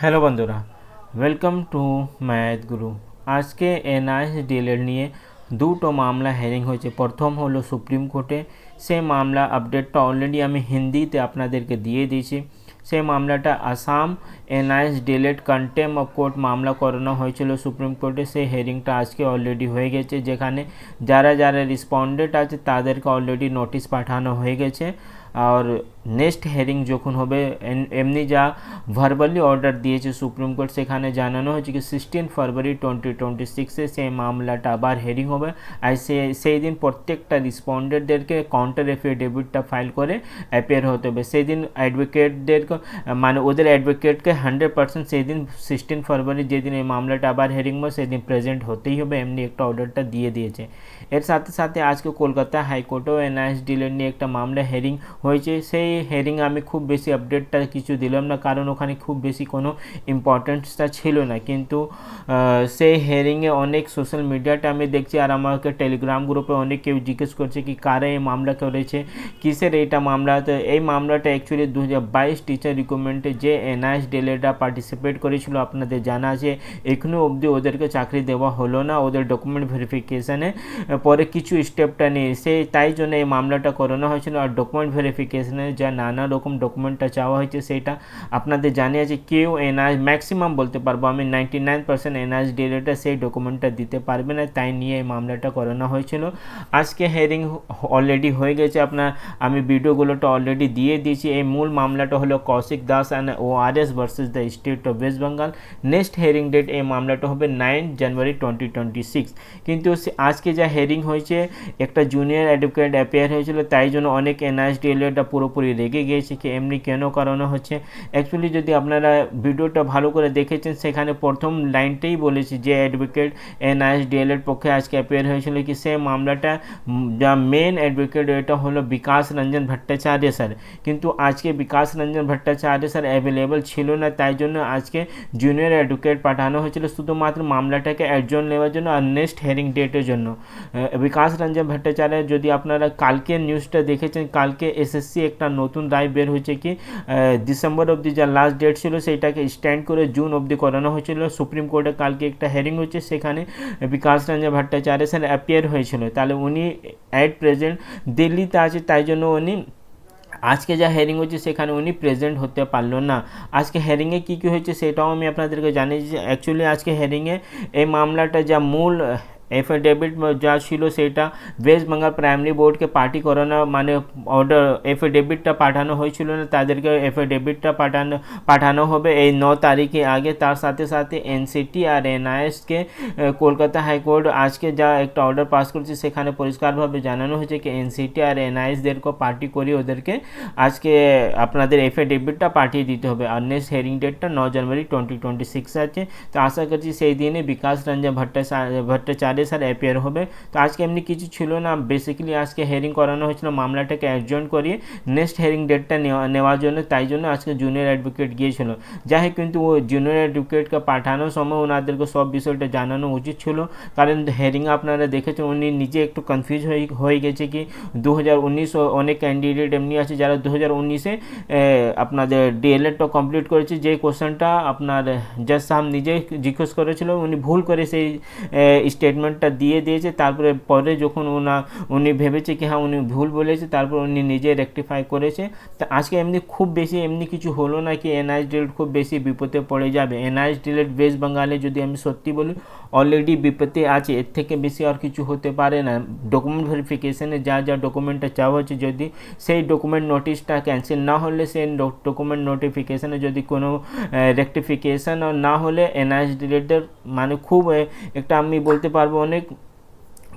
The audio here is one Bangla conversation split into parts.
হ্যালো বন্ধুরা ওয়েলকাম টু ম্যাথ গুরু আজকে এনআইএস ডিএলএড নিয়ে দুটো মামলা হেয়ারিং হয়েছে। প্রথম হলো সুপ্রিম কোর্টে সেই মামলা আপডেটটা অলরেডি আমি হিন্দিতে আপনাদেরকে দিয়ে দিয়েছি। সেই মামলাটা Assam NIS DElEd contempt of court মামলা করানো হয়েছিল সুপ্রিম কোর্টে। সেই হেয়ারিংটা আজকে অলরেডি হয়ে গেছে, যেখানে যারা যারা রেসপন্ডেন্ট আছে, তাদেরকে অলরেডি নোটিশ পাঠানো হয়ে গেছে। আর নেক্সট হেয়ারিং যখন হবে এমনি যা ভার্বালি অর্ডার দিয়েছে সুপ্রিম কোর্ট, সেখানে জানানো হয়েছে কি সিক্সটিন ফেব্রুয়ারি টোয়েন্টি টোয়েন্টি সিক্সে সেই মামলাটা আবার হেয়ারিং হবে। আর সে, সেই দিন প্রত্যেকটা রেসপন্ডেন্টদেরকে কাউন্টার এফিডেভিটটা ফাইল করে অ্যাপিয়ার হতে হবে। সেই দিন অ্যাডভোকেটদেরকে মানে ওদের অ্যাডভোকেটকে হান্ড্রেড পার্সেন্ট সেই দিন সিক্সটিন ফেব্রুয়ারি যেদিন এই মামলাটা আবার হেয়ারিং হবে, সেদিন প্রেজেন্ট হতেই হবে। এমনি একটা অর্ডারটা দিয়ে দিয়েছে। এর সাথে সাথে আজকে কলকাতা হাইকোর্টেও এনআইএস ডিলের নিয়ে একটা মামলা হেয়ারিং হয়েছে। সেই হেয়ারিং আমি খুব বেশি আপডেটটা কিছু দিলাম না, কারণ ওখানে খুব বেশি কোনো ইম্পর্টেন্সটা ছিল না। কিন্তু সেই হেয়ারিংয়ে অনেক সোশ্যাল মিডিয়াটা আমি দেখছি আর আমাকে টেলিগ্রাম গ্রুপে অনেক কেউ জিজ্ঞেস করছে কি, কারা এই মামলা করেছে, কিসের এইটা মামলা? তো এই মামলাটা অ্যাকচুয়ালি দু বাইশ টিচার রিক্রুটমেন্টে যে এনআইএস ডেলেটা পার্টিসিপেট করেছিল, আপনাদের জানা আছে এখনও অবধি ওদেরকে চাকরি দেওয়া হলো না, ওদের ডকুমেন্ট ভেরিফিকেশানে পরে কিছু স্টেপটা নিয়ে, সেই, তাই জন্য এই মামলাটা করানো হয়েছিল। আর ডকুমেন্ট ভেরিফিকেশানে যা নানা রকম ডকুমেন্টটা চাওয়া হয়েছে সেটা আপনাদের জানিয়ে আছে। কেউ এনআইএস ম্যাক্সিমাম বলতে পারব আমি নাইনটি নাইন পার্সেন্ট এনআইএস ডিলেটা সেই ডকুমেন্টটা দিতে পারবে না, তাই নিয়ে এই মামলাটা করানো হয়েছিল। আজকে হেয়ারিং অলরেডি হয়ে গেছে আপনার, আমি ভিডিওগুলোটা অলরেডি দিয়ে দিয়েছি। এই মূল মামলাটা হলো Kaushik Das and O R S versus the State of West Bengal next hearing date এই মামলাটা হবে nine January twenty twenty six কিন্তু আজকে যা হেয়ারিং হয়েছে, একটা জুনিয়র অ্যাডভোকেট অ্যাপিয়ার হয়েছিল, তাই জন্য অনেক এনআইএস ডিএলএটা পুরোপুরি রেগে গিয়েছে কি এমনি কেন? করানো হচ্ছে অ্যাকচুয়ালি যদি আপনারা ভিডিওটা ভালো করে দেখেছেন, সেখানে প্রথম লাইনটাই বলেছি যে অ্যাডভোকেট এনআইএস ডিএলএড পক্ষে আজকে অ্যাপিয়ার হয়েছিল কি সে মামলাটা যা মেন অ্যাডভোকেট এটা হলো বিকাশ রঞ্জন ভট্টাচার্য স্যার কিন্তু আজকে বিকাশ রঞ্জন ভট্টাচার্য স্যার অ্যাভেলেবল ছিল না, তাই জন্য আজকে জুনিয়র অ্যাডভোকেট পাঠানো হয়েছিল শুধুমাত্র মামলাটাকে অ্যাডজন নেওয়ার জন্য আর নেক্সট হেয়ারিং ডেটের জন্য। বিকাশ রঞ্জন ভট্টাচার্য যদি আপনারা কালকে নিউজটা দেখেছেন, কালকে এসএসসি একটা নতুন রায় বের হয়েছে কি ডিসেম্বর অবধি যা লাস্ট ডেট ছিল সেইটাকে স্ট্যান্ড করে জুন অবধি করানো হয়েছিল। সুপ্রিম কোর্টে কালকে একটা হেয়ারিং হচ্ছে সেখানে বিকাশ রঞ্জন ভট্টাচার্য স্যার অ্যাপিয়ার হয়েছিল। তাহলে উনি অ্যাট প্রেজেন্ট দিল্লিতে আছে, তাই জন্য উনি আজকে যা হেয়ারিং হচ্ছে সেখানে উনি প্রেজেন্ট হতে পারল না। আজকে হেয়ারিংয়ে কী কী হয়েছে, সেটাও আমি আপনাদেরকে জানিয়েছি অ্যাকচুয়ালি আজকে হেয়ারিংয়ে এই মামলাটা যা মূল এফিডেভিট যা ছিল সেটা ওয়েস্ট বেঙ্গল প্রাইমারি বোর্ডকে পার্টি করানো মানে অর্ডার এফিডেভিটটা পাঠানো হয়েছিল না, তাদেরকে এফিডেভিটটা পাঠানো পাঠানো হবে এই ন তারিখে আগে। তার সাথে সাথে এনসিটি আর এনআইএসকে কলকাতা হাইকোর্ট আজকে যা একটা অর্ডার পাস করেছে, সেখানে পরিষ্কারভাবে জানানো হয়েছে কি এনসিটি আর এনআইএসদেরকে পার্টি করিয়ে ওদেরকে আজকে আপনাদের এফিডেভিটটা পাঠিয়ে দিতে হবে। আর নেক্সট হেয়ারিং ডেটটা ন জানুয়ারি টোয়েন্টি টোয়েন্টি সিক্স আছে। তো আশা করছি সেই দিনে বিকাশ রঞ্জন ভট্টাচার্য ভট্টাচার্য স্যার অ্যাপিয়ার হবে। তো আজকে এমনি কিছু ছিল না। বেসিক্যালি আজকে হেয়ারিং করানো হয়েছিল, মামলাটাকে অ্যাডজন করিয়ে নেক্সট হেয়ারিং ডেটটা নেওয়া, নেওয়ার জন্য। তাই জন্য আজকে জুনিয়র অ্যাডভোকেট গিয়েছিল। যাই হোক, কিন্তু ও জুনিয়র অ্যাডভোকেটকে পাঠানোর সময় ওনাদেরকে সব বিষয়টা জানানো উচিত ছিল। কারণ হেয়ারিং আপনারা দেখেছেন, উনি নিজে একটু কনফিউজ হয়ে হয়ে গেছে কি? দু হাজার উনিশ অনেক ক্যান্ডিডেট এমনি আছে যারা দু হাজার উনিশে আপনাদের ডিএলএডটা কমপ্লিট করেছে। যে কোশ্চেনটা আপনার জাজ সাহেব নিজে জিজ্ঞেস করেছিল, উনি ভুল করে সেই স্টেটমেন্টটা দিয়ে দিয়েছে, তারপরে পরে যখন ওনা, উনি ভেবেছে কি হ্যাঁ উনি ভুল বলেছে, তারপর উনি নিজে রেকটিফাই করেছে। তা আজকে এমনি খুব বেশি এমনি কিছু হলো না কি এনআইএস ডিলেট খুব বেশি বিপদে পড়ে যাবে। এনআইএস ডিলেট ওয়েস্ট বেঙ্গলে যদি আমি সত্যি বলি অলরেডি বিপদে আছে, এর থেকে বেশি আর কিছু হতে পারে না। ডকুমেন্ট ভেরিফিকেশনে যা যা ডকুমেন্টটা চাওয়া হচ্ছে, যদি সেই ডকুমেন্ট নোটিশটা ক্যান্সেল না হলে, সেই ডকুমেন্ট নোটিফিকেশনে যদি কোনো রেকটিফিকেশন না হলে এনআইএস ডিলেটের মানে খুব একটা আমি বলতে পারব অনেক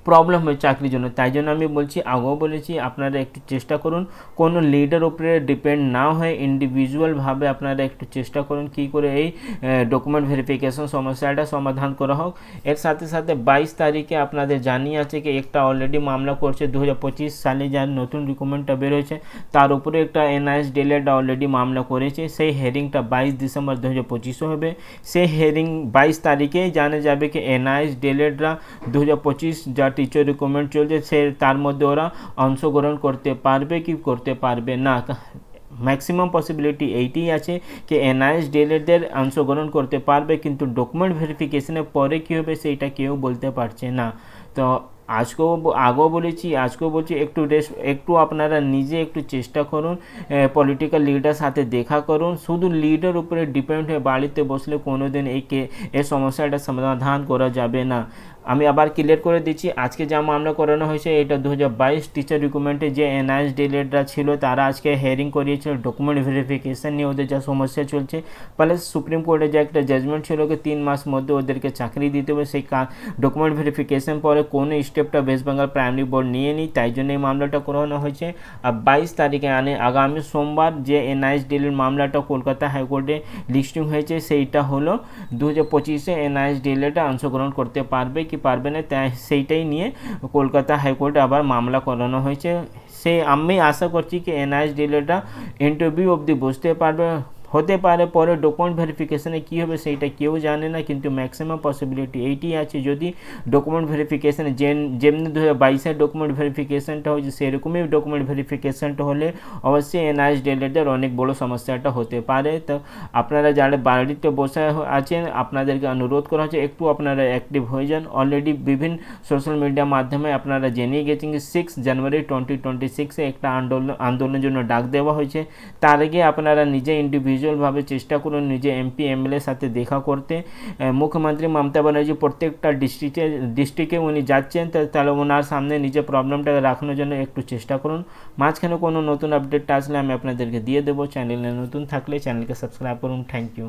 প্রবলেম হয় চাকরির জন্য। তাই জন্য আমি বলছি, আগেও বলেছি, আপনারা একটু চেষ্টা করুন। কোনো লিডার উপরে ডিপেন্ড না হয়ে ইন্ডিভিজুয়ালভাবে আপনারা একটু চেষ্টা করুন কী করে এই ডকুমেন্ট ভেরিফিকেশন সমস্যাটা সমাধান করা হোক। এর সাথে সাথে বাইশ তারিখে আপনাদের জানিয়ে আছে কি, একটা অলরেডি মামলা করছে দু হাজার পঁচিশ সালে যার নতুন রিকমেন্টটা বের হয়েছে। তার উপরে একটা এনআইএস ডিলেট অলরেডি মামলা করেছে। সেই হেয়ারিংটা বাইশ ডিসেম্বর দু হাজার পঁচিশে হবে। সেই হেয়ারিং বাইশ তারিখেই জানা যাবে কি এনআইএস ডিলেটরা দু হাজার পঁচিশ যা টিচার রিক্রুটমেন্ট চলছে, সে তার মধ্যে ওরা অংশগ্রহণ করতে পারবে কি করতে পারবে না। ম্যাক্সিমাম পসিবিলিটি এইটাই আছে কি এনআইএস ডিএলএডদের অংশগ্রহণ করতে পারবে, কিন্তু ডকুমেন্ট ভেরিফিকেশনের পরে কী হবে সেইটা কেউ বলতে পারছে না। তো আজকেও আগেও বলেছি, আজকেও বলছি, একটু রেস্ট একটু আপনারা নিজে একটু চেষ্টা করুন পলিটিক্যাল লিডার সাথে দেখা করুন। শুধু লিডার উপরে ডিপেন্ড হয়ে বাড়িতে বসলে কোনো দিন এই সমস্যাটা সমাধান করা যাবে না। আমি আবার ক্লিয়ার করে দিচ্ছি, আজকে যা মামলা করানো হয়েছে, এটা দু হাজার বাইশ টিচার রিক্রুটমেন্টে যে এনআইএস ডিলেটরা ছিল, তারা আজকে হেয়ারিং করিয়েছিল ডকুমেন্ট ভেরিফিকেশান নিয়ে ওদের যা সমস্যা চলছে। প্লাস সুপ্রিম কোর্টে যে একটা জাজমেন্ট ছিল কি তিন মাস মধ্যে ওদেরকে চাকরি দিতে হবে, সেই ডকুমেন্ট ভেরিফিকেশান পরে কোনো স্টেপটা ওয়েস্ট বেঙ্গল প্রাইমারি বোর্ড নিয়ে নি তাই জন্য এই মামলাটা করানো হয়েছে। আর বাইশ তারিখে আনে আগামী সোমবার যে এনআইএস ডিলের মামলাটা কলকাতা হাইকোর্টে লিস্টিং হয়েছে, সেইটা হলো দু হাজার পঁচিশে এনআইএস ডিলেটা অংশগ্রহণ করতে পারবে কি পারবে না তাই সেইটাই নিয়ে কলকাতা হাইকোর্টে আবার মামলা করানো হয়েছে। সে আমি আশা করছি কি এনআইএস ডিলেটা ইন্টারভিউ অবধি বুঝতে পারবে। হতে পারে, পরে ডকুমেন্ট ভেরিফিকেশনে কী হবে সেইটা কেউ জানে না, কিন্তু ম্যাক্সিমাম পসিবিলিটি এইটি আছে। যদি ডকুমেন্ট ভেরিফিকেশানে যেমনি দু হাজার বাইশের ডকুমেন্ট ভেরিফিকেশানটা হয়েছে, সেরকমই ডকুমেন্ট ভেরিফিকেশানটা হলে অবশ্যই এনআইএস ডেলেদের অনেক বড় সমস্যাটা হতে পারে। তো আপনারা যারা বাড়িতে বসে আছেন, আপনাদেরকে অনুরোধ করা হচ্ছে, একটু আপনারা অ্যাক্টিভ হয়ে যান। অলরেডি বিভিন্ন সোশ্যাল মিডিয়ার মাধ্যমে আপনারা জেনে গেছেন যে সিক্স জানুয়ারি টোয়েন্টি টোয়েন্টি সিক্সে একটা আন্দোলন, আন্দোলনের জন্য ডাক দেওয়া হয়েছে। তার আগে আপনারা নিজে ইন্ডিভিজুয়ালভাবে চেষ্টা করুন নিজে এমপি এমএলএর সাথে দেখা করতে। মুখ্যমন্ত্রী মমতা ব্যানার্জি প্রত্যেকটা ডিস্ট্রিক্টে ডিস্ট্রিক্টে উনি যাচ্ছেন তাহলে ওনার সামনে নিজের প্রবলেমটাকে রাখানোর জন্য একটু চেষ্টা করুন। মাঝখানে কোনো নতুন আপডেট আসলে আমি আপনাদেরকে দিয়ে দেবো। চ্যানেলে নতুন থাকলে চ্যানেলকে সাবস্ক্রাইব করুন। Thank you